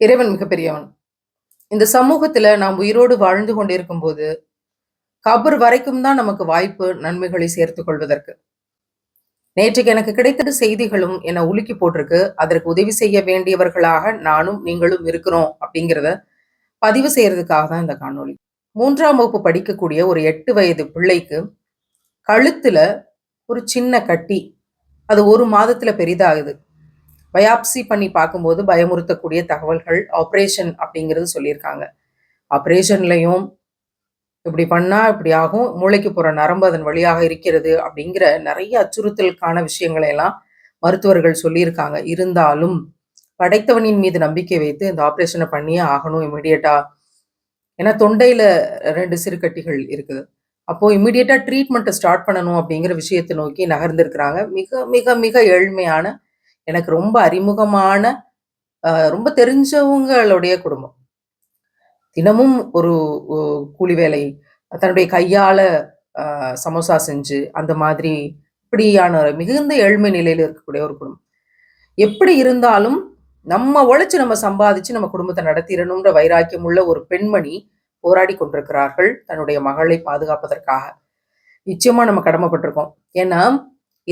இறைவன் மிகப்பெரியவன். இந்த சமூகத்துல நாம் உயிரோடு வாழ்ந்து கொண்டிருக்கும் போது கபர் வரைக்கும் தான் நமக்கு வாய்ப்பு நன்மைகளை சேர்த்து கொள்வதற்கு. நேற்றுக்கு எனக்கு கிடைத்த செய்திகளும் என்னை உலுக்கி போட்டிருக்கு. அதற்கு உதவி செய்ய வேண்டியவர்களாக நானும் நீங்களும் இருக்கிறோம் அப்படிங்கிறத பதிவு செய்யறதுக்காக தான் இந்த காணொளி. மூன்றாம் வகுப்பு படிக்கக்கூடிய ஒரு எட்டு வயது பிள்ளைக்கு கழுத்துல ஒரு சின்ன கட்டி. அது ஒரு மாதத்துல பெரிதாகுது. பயாப்சி பண்ணி பார்க்கும்போது பயமுறுத்தக்கூடிய தகவல்கள் ஆப்ரேஷன் அப்படிங்கிறது சொல்லியிருக்காங்க. ஆப்ரேஷன்லையும் இப்படி பண்ணா இப்படி ஆகும் மூளைக்கு போகிற நரம்பு அதன் வழியாக இருக்கிறது அப்படிங்கிற நிறைய அச்சுறுத்தலுக்கான விஷயங்களை எல்லாம் மருத்துவர்கள் சொல்லியிருக்காங்க. இருந்தாலும் படைத்தவனின் மீது நம்பிக்கை வைத்து இந்த ஆப்ரேஷனை பண்ணியே ஆகணும் இமீடியட்டா ஏன்னா தொண்டையில ரெண்டு சிறுகட்டிகள் இருக்குது. அப்போ இமிடியட்டா ட்ரீட்மெண்ட்டை ஸ்டார்ட் பண்ணணும் அப்படிங்கிற விஷயத்தை நோக்கி நகர்ந்திருக்கிறாங்க. மிக மிக மிக ஏழ்மையான எனக்கு ரொம்ப அறிமுகமான ரொம்ப தெரிஞ்சவங்களுடைய குடும்பம். தினமும் ஒரு கூலி வேலை தன்னுடைய கையால சமோசா செஞ்சு அந்த மாதிரி இப்படியான மிகுந்த ஏழ்மை நிலையில் இருக்கக்கூடிய ஒரு குடும்பம். எப்படி இருந்தாலும் நம்ம உழைச்சு நம்ம சம்பாதிச்சு நம்ம குடும்பத்தை நடத்திடணும்ன்ற வைராக்கியம் உள்ள ஒரு பெண்மணி போராடி கொண்டிருக்கிறார்கள். தன்னுடைய மகளை பாதுகாப்பதற்காக. நிச்சயமா நம்ம கடமைப்பட்டிருக்கோம். ஏன்னா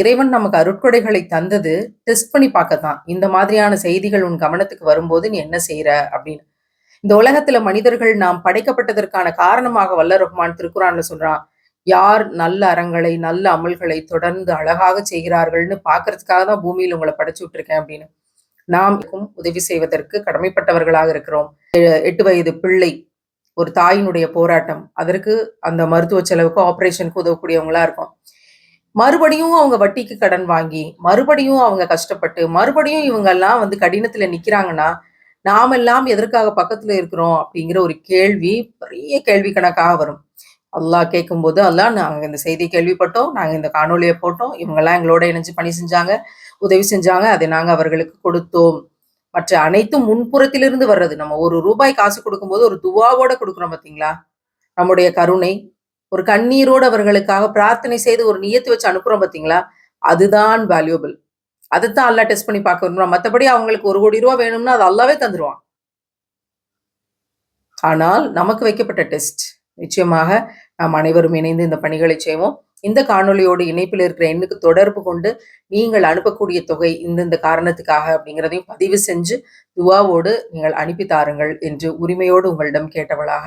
இறைவன் நமக்கு அருட்கொடைகளை தந்தது டெஸ்ட் பண்ணி பார்க்கத்தான். இந்த மாதிரியான செய்திகள் உன் கவனத்துக்கு வரும்போது நீ என்ன செய்யற அப்படின்னு. இந்த உலகத்துல மனிதர்கள் நாம் படைக்கப்பட்டதற்கான காரணமாக வல்ல ரஹ்மான் திருக்குறான்ல சொல்றான் யார் நல்ல அறங்களை நல்ல அமல்களை தொடர்ந்து அழகாக செய்கிறார்கள்னு பாக்குறதுக்காக தான் பூமியில் உங்களை படைச்சு விட்டுருக்கேன் அப்படின்னு. நாம் உதவி செய்வதற்கு கடமைப்பட்டவர்களாக இருக்கிறோம். எட்டு வயது பிள்ளை ஒரு தாயினுடைய போராட்டம் அதற்கு அந்த மருத்துவ செலவுக்கு ஆப்ரேஷனுக்கு உதவக்கூடியவங்களா இருக்கும். மறுபடியும் அவங்க வட்டிக்கு கடன் வாங்கி மறுபடியும் அவங்க கஷ்டப்பட்டு மறுபடியும் இவங்கெல்லாம் வந்து கடினத்துல நிக்கிறாங்கன்னா நாமெல்லாம் எதற்காக பக்கத்துல இருக்கிறோம் அப்படிங்கிற ஒரு கேள்வி பெரிய கேள்வி கணக்காக வரும். அல்லாஹ் கேட்கும்போது அல்லாஹ் நாங்கள் இந்த செய்தி கேள்விப்பட்டோம் நாங்கள் இந்த காணொலியை போட்டோம் இவங்கெல்லாம் எங்களோட இணைஞ்சு பணி செஞ்சாங்க உதவி செஞ்சாங்க அதை நாங்கள் அவர்களுக்கு கொடுத்தோம். மற்ற அனைத்தும் முன்புறத்திலிருந்து வர்றது. நம்ம ஒரு ரூபாய் காசு கொடுக்கும்போது ஒரு துவாவோட கொடுக்குறோம் பார்த்தீங்களா நம்முடைய கருணை ஒரு கண்ணீரோடு அவர்களுக்காக பிரார்த்தனை செய்து ஒரு நியத்து வச்சு அனுப்புறோம் பார்த்தீங்களா? அதுதான் வேல்யூபிள் அதைத்தான் அல்லா டெஸ்ட் பண்ணி பார்க்க விரும்புறோம் மற்றபடி அவங்களுக்கு ஒரு கோடி ரூபா வேணும்னா அது அல்லாவே தந்துடுவான் ஆனால் நமக்கு வைக்கப்பட்ட டெஸ்ட் நிச்சயமாக நாம் அனைவரும் இணைந்து இந்த பணிகளை செய்வோம். இந்த காணொலியோடு இணைப்பில் இருக்கிற எண்ணுக்கு தொடர்பு கொண்டு நீங்கள் அனுப்பக்கூடிய தொகை இந்தந்த காரணத்துக்காக அப்படிங்கிறதையும் பதிவு செஞ்சு துவாவோடு நீங்கள் அனுப்பி தாருங்கள் என்று உரிமையோடு உங்களிடம் கேட்டவளாக